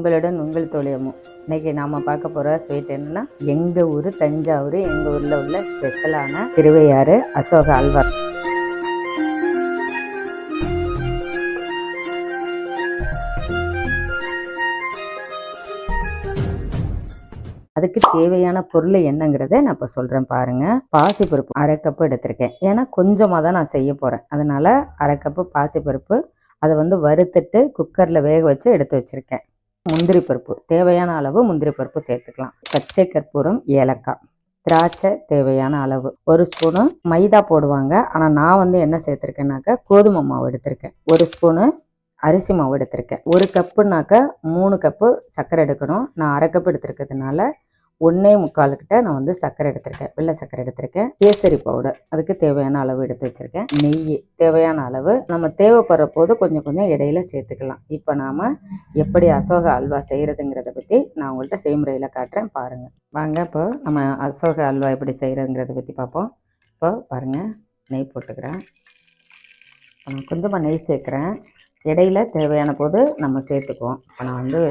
உங்களுடன் உங்கள் தொழிலமும் இன்னைக்கு நாம பார்க்க போற ஸ்வீட் என்னன்னா எங்க ஊர் தஞ்சாவூர் எங்க ஊர்ல உள்ள ஸ்பெஷலான திருவையாறு அசோக அல்வா. அதுக்கு தேவையான பொருள் என்னங்கிறத நான் இப்போ சொல்கிறேன் பாருங்க. பாசிப்பருப்பு அரை கப்பு எடுத்திருக்கேன். ஏன்னா கொஞ்சமாக தான் நான் செய்ய போகிறேன் அதனால அரை கப்பு பாசிப்பருப்பு அதை வந்து வறுத்துட்டு குக்கரில் வேக வச்சு எடுத்து வச்சுருக்கேன். முந்திரி பருப்பு. தேவையான அளவு முந்திரி பருப்பு சேர்த்துக்கலாம். பச்சை கற்பூரம் ஏலக்காய். திராட்சை தேவையான அளவு. ஒரு ஸ்பூனு மைதா போடுவாங்க. ஆனால் நான் வந்து என்ன சேர்த்துருக்கேன்னாக்கா கோதுமை மாவு எடுத்திருக்கேன். ஒரு ஸ்பூனு அரிசி மாவு எடுத்திருக்கேன். ஒரு கப்புனாக்க மூணு கப்பு சர்க்கரை எடுக்கணும். நான் அரை கப்பு எடுத்திருக்கிறதுனால ஒன்றே முக்கால் கிட்ட நான் வந்து சர்க்கரை எடுத்திருக்கேன். வெள்ளை சர்க்கரை எடுத்திருக்கேன். கேசரி பவுடர். அதுக்கு தேவையான அளவு எடுத்து வச்சிருக்கேன். நெய் தேவையான அளவு. நம்ம தேவைப்படுற போது கொஞ்சம் கொஞ்சம் இடையில சேர்த்துக்கலாம். இப்போ நாம் எப்படி அசோக அல்வா செய்கிறதுங்கிறத பற்றி நான் உங்கள்கிட்ட செய்முறையில் காட்டுறேன். பாருங்கள் வாங்க இப்போ நம்ம அசோக அல்வா எப்படி செய்கிறதுங்கிறத பற்றி பார்ப்போம். இப்போ பாருங்கள் நெய் போட்டுக்கிறேன். கொஞ்சமாக நெய் சேர்க்குறேன். இடையில தேவையான போது நம்ம சேர்த்துக்குவோம். இப்போ நான் வந்து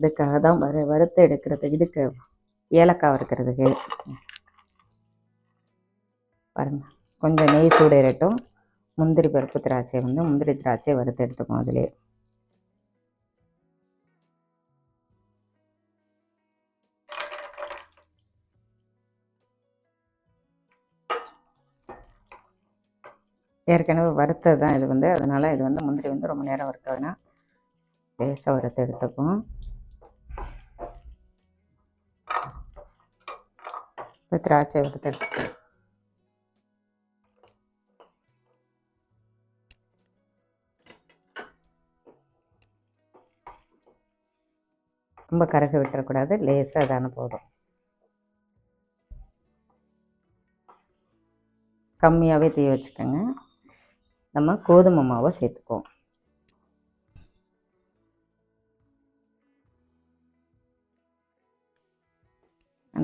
இதுக்காக தான் வறு வறுத்து எடுக்கிறதுக்கு இதுக்கு ஏலக்காய் வறுக்கிறதுக்கு. பாருங்க. கொஞ்சம் நெய் சூடேறட்டும். முந்திரி பருப்பு திராட்சை வந்து முந்திரி திராட்சை வறுத்து எடுத்துக்கும் அதிலே. ஏற்கனவே வறுத்தது தான் இது வந்து. அதனால் இது வந்து முந்திரி வந்து ரொம்ப நேரம் வறுக்க வேணாம். லேசாக வறுத்து எடுத்துக்கும் இப்போ திராட்சை வறுத்து ரொம்ப கருக விட்டுறக்கூடாது லேசாக தானே போதும். கம்மியாகவே தீ வச்சுக்கோங்க. நம்ம கோதுமை மாவை சேர்த்துக்குவோம்.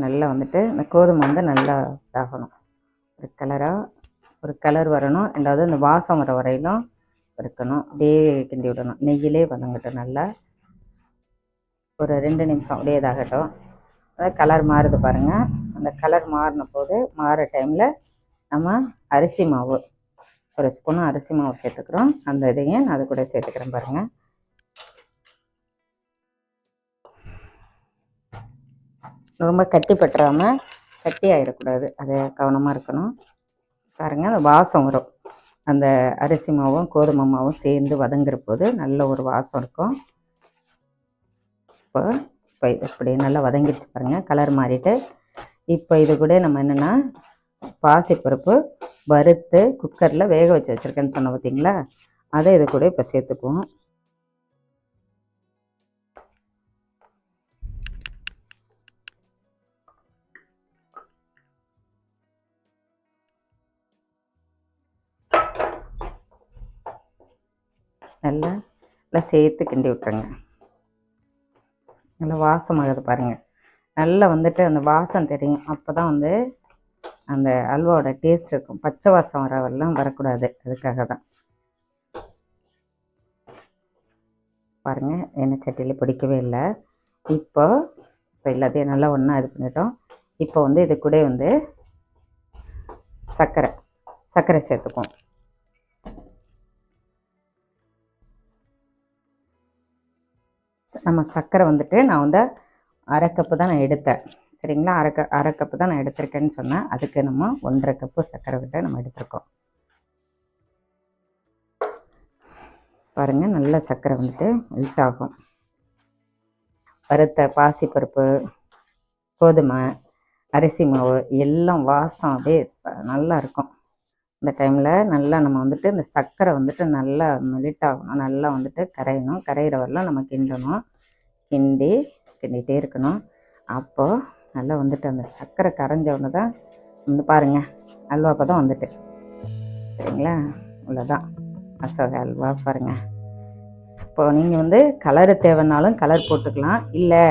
நல்லா வந்துட்டு இந்த கோதுமை வந்து நல்லா இதாகணும். ஒரு கலராக ஒரு கலர் வரணும். ரெண்டாவது இந்த வாசம் வர வரையிலும் இருக்கணும். அப்படியே கிண்டி விடணும். நெய்யிலே வதங்கட்டும் நல்லா. ஒரு ரெண்டு நிமிஷம் அப்படியே இதாகட்டும். அதாவது கலர் மாறுது பாருங்கள் அந்த கலர் மாறின போது மாற டைமில் நம்ம அரிசி மாவு ஒரு ஸ்பூன் அரிசி மாவு சேர்த்துக்கிறோம். அந்த இதையும் நான் அது கூட சேர்த்துக்கிறேன் பாருங்கள் ரொம்ப கட்டி பற்றாமல் கட்டி ஆயிடக்கூடாது. அது கவனமாக இருக்கணும். பாருங்கள் அந்த வாசம் வரும். அந்த அரிசி மாவும் கோதுமை மாவும் சேர்ந்து வதங்குற போது நல்ல ஒரு வாசம் இருக்கும். இப்போ இப்போ இப்படி நல்லா வதங்கிடுச்சு பாருங்கள் கலர் மாறிட்டு. இப்போ இது கூட நம்ம என்னென்னா பாசிப்பருப்பு வறுத்து குக்கரில் வேக வச்சு வச்சுருக்கேன்னு சொன்ன பார்த்தீங்களா அதை இது கூட இப்போ சேர்த்துக்குவோம். நல்லா நல்லா சேர்த்து கிண்டி விட்டுருங்க. நல்லா வாசமாகுது பாருங்கள் நல்லா வந்துட்டு அந்த வாசம் தெரியும். அப்போ தான் வந்து அந்த அல்வாவோட டேஸ்ட் இருக்கும். பச்சை வாசம் வரவெல்லாம் வரக்கூடாது. அதுக்காக தான் பாருங்கள் எண்ணெய் சட்டியில் பிடிக்கவே இல்லை. இப்போ இப்போ எல்லாத்தையும் நல்லா ஒன்றா இது பண்ணிட்டோம். இப்போ வந்து இது கூட வந்து சர்க்கரை. சர்க்கரை சேர்த்துக்குவோம். நம்ம சர்க்கரை வந்துட்டு நான் வந்து அரை கப்பு தான் நான் எடுத்தேன். சரிங்களா? அரை க அரை கப்பு தான் நான் எடுத்திருக்கேன்னு சொன்னேன். அதுக்கு நம்ம ஒன்றரை கப்பு சர்க்கரை விட்டு நம்ம எடுத்திருக்கோம். பாருங்கள் நல்ல சர்க்கரை வந்துட்டு மெல்ட் ஆகும். வறுத்த பாசிப்பருப்பு கோதுமை அரிசி மாவு எல்லாம் வாசம் அப்படியே ச- நல்லா இருக்கும். இந்த டைமில் நல்லா நம்ம வந்துட்டு இந்த சர்க்கரை வந்துட்டு நல்லா மெலிட் ஆகணும். நல்லா வந்துட்டு கரையணும். கரையிற வரலாம் நம்ம கிண்டணும். கிண்டி கிண்டிகிட்டே இருக்கணும். அப்போது நல்லா வந்துட்டு அந்த சர்க்கரை கரைஞ்ச தான் வந்து பாருங்க அல்வா பதம் வந்துட்டு. சரிங்களா? இவ்வளோதான் அசோக அல்வா பாருங்கள் இப்போ நீங்கள் வந்து கலரு தேவைன்னாலும் கலர் போட்டுக்கலாம். இல்லை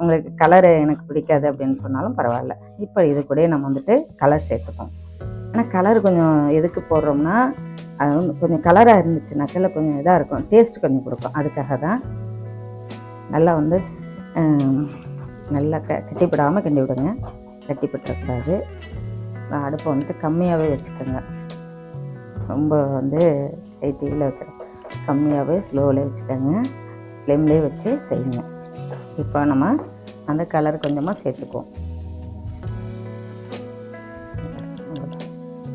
உங்களுக்கு கலரு எனக்கு பிடிக்காது அப்படின்னு சொன்னாலும் பரவாயில்ல. இப்போ இது கூட நம்ம வந்துட்டு கலர் சேர்த்துப்போம். ஆனால் கலர் கொஞ்சம் எதுக்கு போடுறோம்னா அது வந்து கொஞ்சம் கலராக இருந்துச்சுனாக்கில் கொஞ்சம் இதாக இருக்கும். டேஸ்ட் கொஞ்சம் கொடுக்கும். அதுக்காக தான் நல்லா வந்து நல்லா க கட்டிப்படாமல் கிண்டி விடுங்க. கட்டிப்பட்டுறக்கூடாது அடுப்பை வந்துட்டு கம்மியாகவே வச்சுக்கோங்க. ரொம்ப வந்து கை தீவில் வச்சிட கம்மியாகவே ஸ்லோவில் வச்சுக்கோங்க. ஸ்லிம்லேயே வச்சு செய்யுங்க. இப்போ நம்ம அந்த கலர் கொஞ்சமாக சேர்த்துக்குவோம்.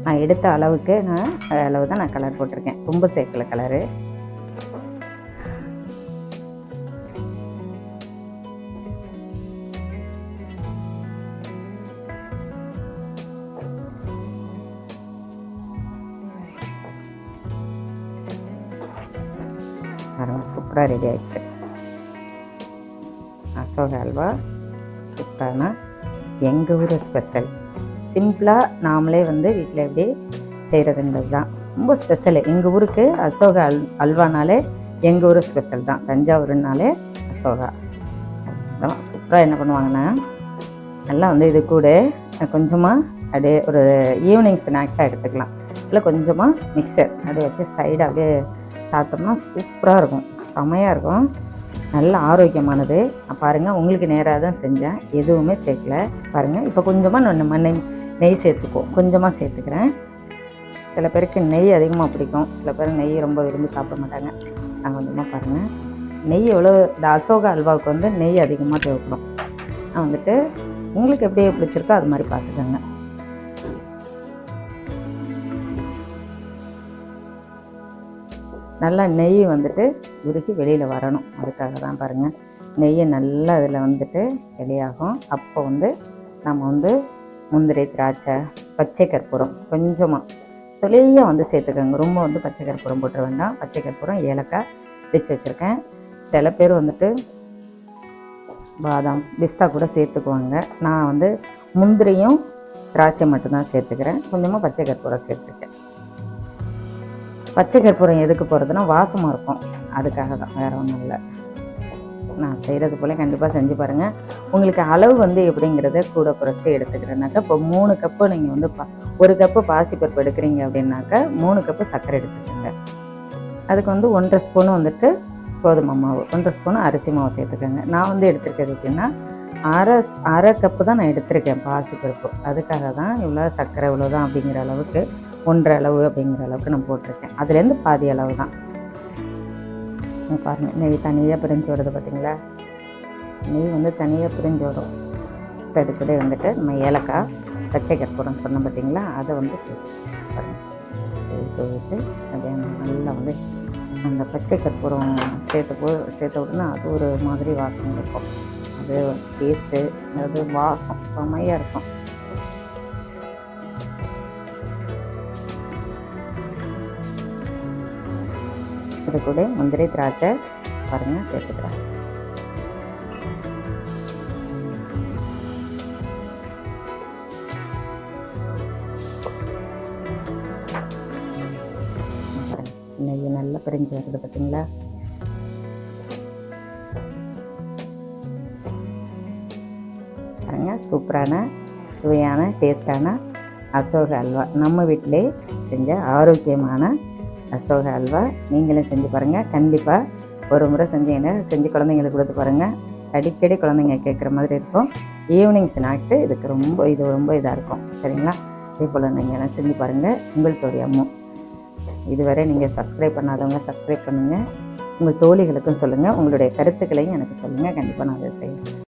நான் எடுத்த அளவுக்கு நான் அளவு தான் நான் கலர் போட்டிருக்கேன். ரொம்ப சேர்க்கல கலரு சூப்பராக ரெடி ஆயிடுச்சு. அசோக அல்வா சூப்பரான எங்கள் ஊர் ஸ்பெஷல் சிம்பிளாக நாமளே வந்து வீட்டில் எப்படி செய்கிறதுன்றது தான் ரொம்ப ஸ்பெஷலு எங்கள் ஊருக்கு அசோகா அல் அல்வானாலே எங்கள் ஊர் ஸ்பெஷல் தான். தஞ்சாவூர்னாலே அசோகா. அதான் சூப்பராக என்ன பண்ணுவாங்கன்னா நல்லா வந்து இது கூட கொஞ்சமாக அப்படியே ஒரு ஈவினிங் ஸ்நாக்ஸாக எடுத்துக்கலாம். இல்லை கொஞ்சமாக மிக்சர் அப்படியே வச்சு சைடு அப்படியே சாப்பிட்டோம்னா சூப்பராக இருக்கும். செமையாக இருக்கும். நல்ல ஆரோக்கியமானது. பாருங்கள் உங்களுக்கு நேராக தான் செஞ்சேன். எதுவுமே சேர்க்கல. பாருங்கள் இப்போ கொஞ்சமாக நான் மண்ணை நெய் சேர்த்துக்கோ. சேர்த்துக்குவோம் கொஞ்சமாக சேர்த்துக்கிறேன். சில பேருக்கு நெய் அதிகமாக பிடிக்கும். சில பேர் நெய் ரொம்ப விரும்பி சாப்பிட மாட்டாங்க. நான் கொஞ்சமாக பாருங்கள் நெய் எவ்வளோ இந்த அசோக அல்வாவுக்கு வந்து நெய் அதிகமாக தேவைப்படும். நான் வந்துட்டு உங்களுக்கு எப்படி பிடிச்சிருக்கோ அது மாதிரி பார்த்துக்கோங்க. நல்லா நெய் வந்துட்டு உருகி வெளியில் வரணும். அதுக்காக தான் பாருங்கள் நெய்யை நல்லா அதில் வந்துட்டு வெளியாகும். அப்போ வந்து நம்ம வந்து முந்திரி திராட்சை பச்சை கற்பூரம் கொஞ்சமாக துளியாக வந்து சேர்த்துக்கோங்க. ரொம்ப வந்து பச்சை கற்பூரம் போட்டுற வேண்டாம். பச்சை கற்பூரம் ஏலக்காய் பிடிச்சி வச்சுருக்கேன். சில பேர் வந்துட்டு பாதாம் பிஸ்தா கூட சேர்த்துக்குவாங்க. நான் வந்து முந்திரியும் திராட்சை மட்டும்தான் சேர்த்துக்கிறேன். கொஞ்சமாக பச்சை கற்பூரம் சேர்த்துக்கேன் பச்சை கற்பூரம் எதுக்கு போகிறதுனா வாசமாக இருக்கும். அதுக்காக தான். வேறு ஒன்றும் இல்லை. நான் செய்கிறது போல் கண்டிப்பாக செஞ்சு பாருங்கள் உங்களுக்கு அளவு வந்து எப்படிங்கிறத கூட குறைச்சி எடுத்துக்கிறேனாக்கா இப்போ மூணு கப்பு நீங்கள் வந்து பா ஒரு கப்பு பாசிப்பருப்பு எடுக்கிறீங்க அப்படின்னாக்கா மூணு கப்பு சர்க்கரை எடுத்துக்கோங்க. அதுக்கு வந்து ஒன்றரை ஸ்பூன் வந்துட்டு கோதுமை மாவு ஒன்றரை ஸ்பூன் அரிசி மாவு சேர்த்துக்கோங்க. நான் வந்து எடுத்துருக்கிறது எப்படின்னா அரை அரை கப்பு தான் நான் எடுத்திருக்கேன் பாசிப்பருப்பு அதுக்காக தான் இவ்வளோ சர்க்கரை இவ்வளோ தான் அப்படிங்கிற அளவுக்கு ஒன்றரை அளவு அப்படிங்கிற அளவுக்கு நான் போட்டிருக்கேன். அதுலேருந்து பாதி அளவு தான். இங்க பாருங்க நெய் தனியாக பிரிஞ்சு வருது பார்த்தீங்களா நெய் வந்து தனியாக பிரிஞ்சு வரும். இப்போ இது கூட வந்துட்டு நம்ம ஏலக்காய் பச்சை கற்பூரம் சொன்னோம் பார்த்தீங்களா அதை வந்து சேர்த்து பாருங்க. அப்படியே நல்லா வந்து அந்த பச்சை கற்பூரம் சேர்த்து போ சேர்த்த உடனே அது ஒரு மாதிரி வாசனை இருக்கும். அது டேஸ்ட்டு அது வாசம் செமையாக இருக்கும். அது கூட முந்திரி திராட்சை பாருங்கள் சேர்த்துக்கிறேன் பாருங்க, நெய் நல்லா பிரிஞ்சு வருது பார்த்தீங்களா பாருங்க சூப்பரான சுவையான டேஸ்டான அசோக அல்வா நம்ம வீட்டிலே செஞ்ச ஆரோக்கியமான அசோக அல்வா. நீங்களும் செஞ்சு பாருங்கள் கண்டிப்பாக ஒரு முறை செஞ்சீங்கன்னா செஞ்சு குழந்தைங்களுக்கு கொடுத்து பாருங்கள் அடிக்கடி குழந்தைங்க கேட்குற மாதிரி இருக்கும். ஈவினிங் ஸ்நாக்ஸு இதுக்கு ரொம்ப இது ரொம்ப இதாக இருக்கும். சரிங்களா? இதே போல் நீங்கள் எல்லாம் செஞ்சு பாருங்கள் உங்களுடைய அம்மா இதுவரை நீங்கள் சப்ஸ்கிரைப் பண்ணாதவங்க சப்ஸ்கிரைப் பண்ணுங்கள் உங்கள் தோழிகளுக்கும் சொல்லுங்கள் உங்களுடைய கருத்துக்களையும் எனக்கு சொல்லுங்கள் கண்டிப்பாக நான் அதை செய்வேன்